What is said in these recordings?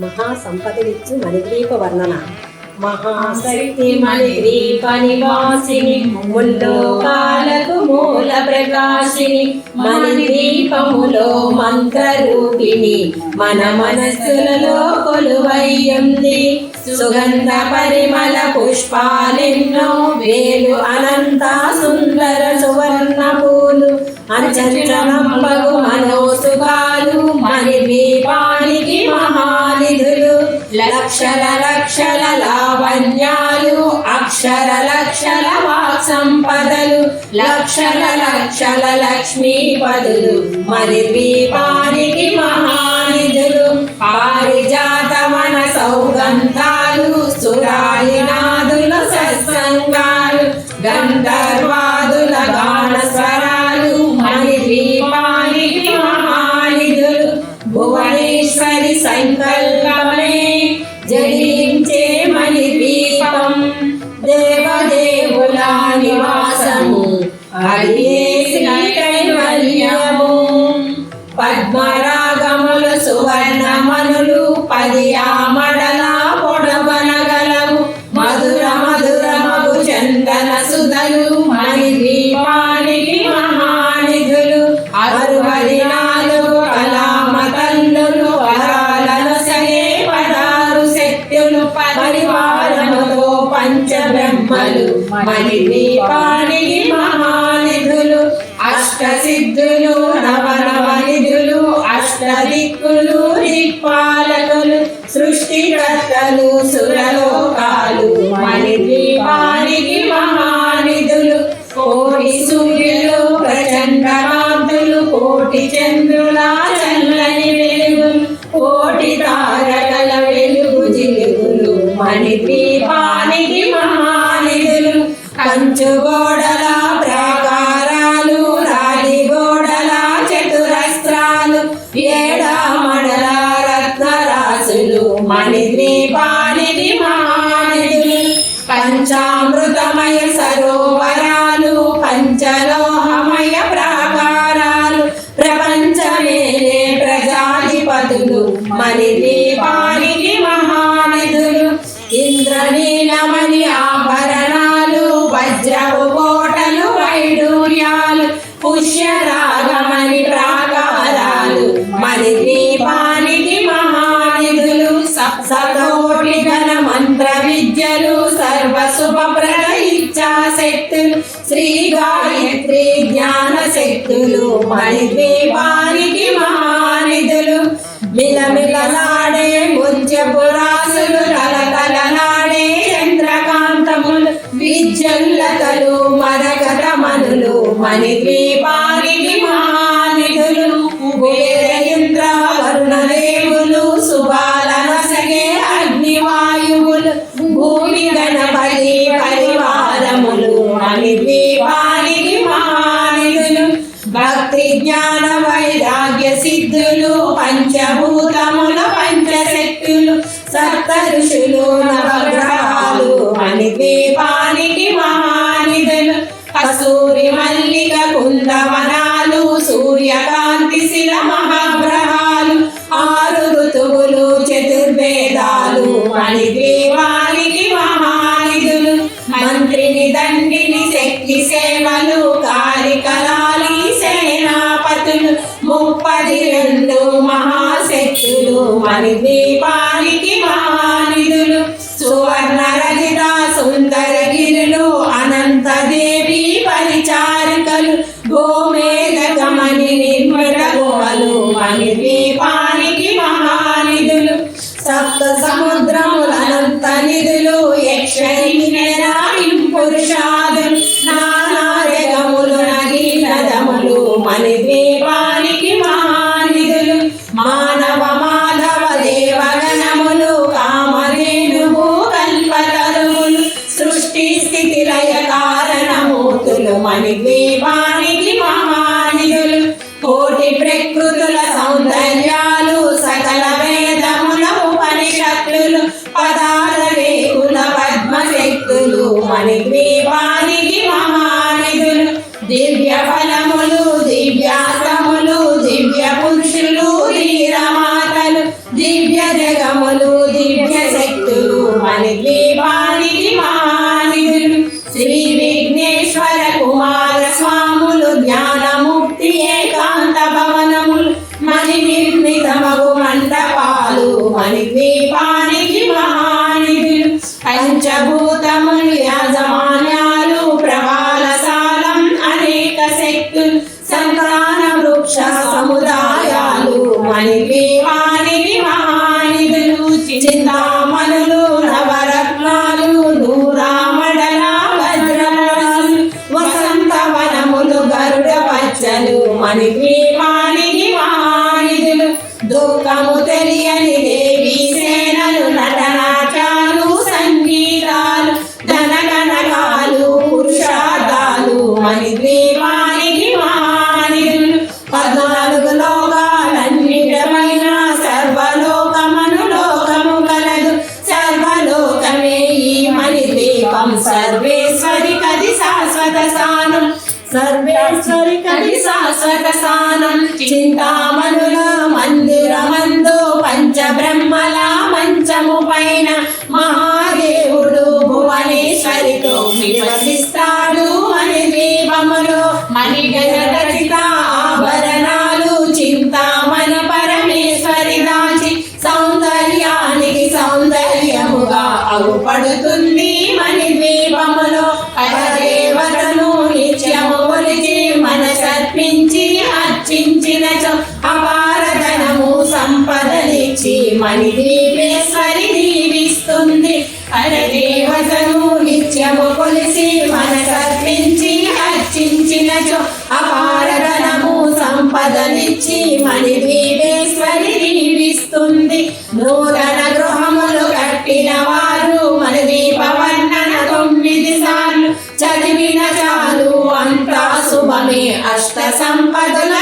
మహాసంపదనిచ్చు మణిద్వీప వర్ణన మహాశక్తి మణిద్వీప నివాసిని ముల్లోకాలకు మూల ప్రకాశిని మణిద్వీపములో మంత్రరూపిణి మన మనస్సులలో కొలువయ్యుంది. సుగంధ పరిమళ పుష్పాలెన్నో వేలు అనంత సుందర సువర్ణ పూలు అంచనంబగు మనోసుగాలు మరి మహా లక్షల లక్షల లావణ్యాలు అక్షర లక్షల వాక్ సంపదలు లక్షల లక్షల లక్ష్మీపదులు మరి దీపానికి మహా భువనేశ్వరి సంకల్పమే జయించే మణి దీపం దేవదేవుల నివాసము అది కైవల్యము పద్మరాగములు సువర్ణమనులు పది పంచబ్రహ్మలు మణి దీపానికి మహానిధులు అష్ట సిద్ధులు నవనవ నిధులు అష్ట దిక్కులు దిక్పాలకులు సృష్టికర్తలు సురలోకాలు. మణి దీపానికి మహానిధులు కోటి సూర్యులు ప్రచండ కోటి చంద్రుల చల్లని వెలుగు కోటి తారకల వెలుగు జిలుగులు మణి దీపానికి కంచు గోడల ప్రాకారాలు రాగి గోడల చతురస్త్రాలు ఏడామడల మడల మణి ద్వీపానికి మహానిధులు పంచామృతమయ సరోవరాలు పంచలోహమయ ప్రాకారాలు ప్రపంచమేలే ప్రజాధిపతులు మణి మహానిధులు సప్తకోటి మంత్ర విద్యలు సర్వ శుభప్రద ఇచ్చా శక్తులు శ్రీ గాయత్రి జ్ఞాన శక్తులు మణి దీపానికి మహానిధులు. మిలమిలలాడే ముత్యపు తల కలకలలాడే చంద్రకాంతములు విద్యుల్లతలు మరగత మనులు మణి సప్త ఋషులు నవగ్రహాలు మణి మహానిధులు కస్తూరి మల్లిక కుందవనాలు సూర్యకాంతి శిల మహాగ్రహాలు ఆరు ఋతువులు చతుర్వేదాలు మణి ద్వీపానికి మహానిధులు మంత్రిని దండిని శక్తి సేవలు కారికలాలి సేనాపతులు ముప్పది రెండు మహాశక్తులు మణి సముద్రములనంత నిధులు యక్షిణి పురుషాదులు నానాయగములు నగీనదములు మణి ద్వీపానికి మహానిధులు మానవ మాధవ దేవగణములు కామధేనువు కల్పతరుములు సృష్టి స్థితి లయ కారణమూర్తులు మణి ద్వీపానికి మణిగ్రీవానికి మహానిధులు దివ్య ఫలములు దివ్యాసములు దివ్య పురుషులు వీరమాతలు దివ్య జగములు దివ్య శక్తులు మణిగ్రీవానికి మహానిధులు శ్రీ మహానిధులు ఏకం సర్వేశ్వరి కది శాశ్వత స్థానం. సర్వేశ్వరి కది శాశ్వత స్థానం. చింతామణుల మందిరమందు పంచబ్రహ్మల మంచము పైన మహాదేవుడు మణి దీపేశ్వరి దీవిస్తుంది పరదేవతను నిత్యము కొలిసి మనసర్పించి అర్చించినచో అపారధనము సంపదనిచ్చి మణి దీపేశ్వరి దీవిస్తుంది నూతన గృహములు కట్టిన వారు మన దీపవర్ణన తొమ్మిది సార్లు. చదివిన చాలు అంతా శుభమే. అష్ట సంపదలు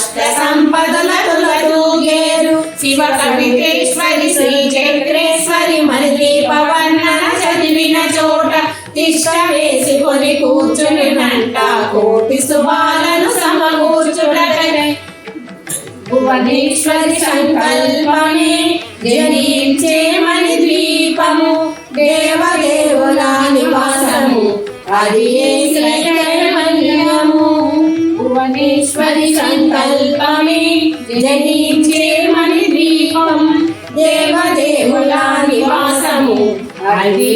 అష్ట సంపదల తూగేరు శివ కవిటేశ్వరి శ్రీ చక్రేశ్వరి మరి దీపవర్ణన చదివిన చోట తిష్ట వేసుకొని కూర్చుని నంట కోటి శుభాలను సమకూర్చుడగనే భువనేశ్వరి సంకల్పమే జనించేమని ద్వీపము. దేవదేవుల నివాసము. అది ఏ భువనేశ్వరి సంకల్పమే జనించే మణి ద్వీపం దేవదేవుల నివాసము. అదే